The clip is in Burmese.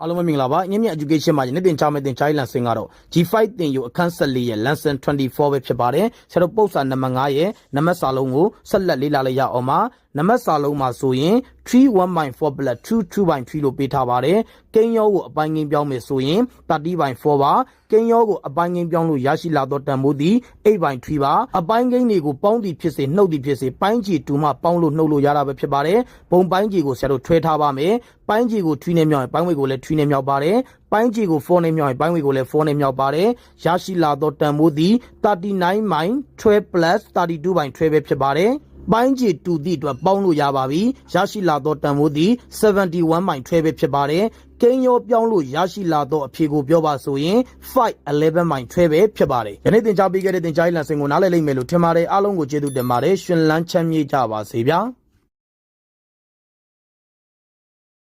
အားလုံးပဲမင်္ဂလာပါညမြ education မှာယနေ့သင်ကြားမယ့်သင်ကြားရေးလမ်းစဉ်ကတော့ G5 သင်ယူအခန်း14ရဲ့ lesson 24ပဲဖြစ်ပါတယ်ဆရာတို့ပု္ပ္ပစာနံပါတ်5ရဲ့နံပါတ်စာလုံးကိုဆက်လက်လေ့လာလိုက်ရအောင်ပါနံပါတ်စာလုံးမှာဆိုရင်3 1/4 plus 2 2/3လို့ပေးထားပါတယ်ကိန်းရောကိုအပိုင်းငင်းပြောင်းမယ်ဆိုရင်30/4ပါကိန်းရောကိုအပိုင်းငင်းပြောင်းလို့ရရှိလာသောတန်ဖိုးသည်8/3ပါအပိုင်းကိန်းတွေကိုပေါင်းသည်ဖြစ်စေနှုတ်သည်ဖြစ်စေပိုင်းချီတူမှပေါင်းလို့နှုတ်လို့ရတာပဲဖြစ်ပါတယ်ဘုံပိုင်းချီကိုဆရာတို့ထွဲထားပါမယ်ပိုင်းချီကိုထွီးနေမြောက်ရင်ပိုင်းဝေကိုလည်းထွီးနေမြောက်ပါတယ်ပိုင်းချီကို4နဲ့မြောက်ရင်ပိုင်းဝေကိုလည်း4နဲ့မြောက်ပါတယ်ရရှိလာသောတန်ဖိုးသည်39/12 plus 32/12ပဲဖြစ်ပါတယ် ပိုင်းချီတူသည့်အတွက်ပေါင်းလို့ရပါပြီရရှိလာသောတန်ဖိုးသည်71/12ပဲဖြစ်ပါတယ်ကိန်းရောပြောင်းလို့ရရှိလာသောအဖြေကိုပြောပါဆိုရင်511/12ပဲဖြစ်ပါတယ်ယနေ့သင်ကြားပေးခဲ့တဲ့သင်ကြားရေးလမ်းစဉ်ကိုနားလည်လိမ့်မယ်လို့ထင်ပါတယ်အားလုံးကိုကျေးဇူးတင်ပါတယ်ရှင်လန်းချမ်းမြေ့ကြပါစေဗျာ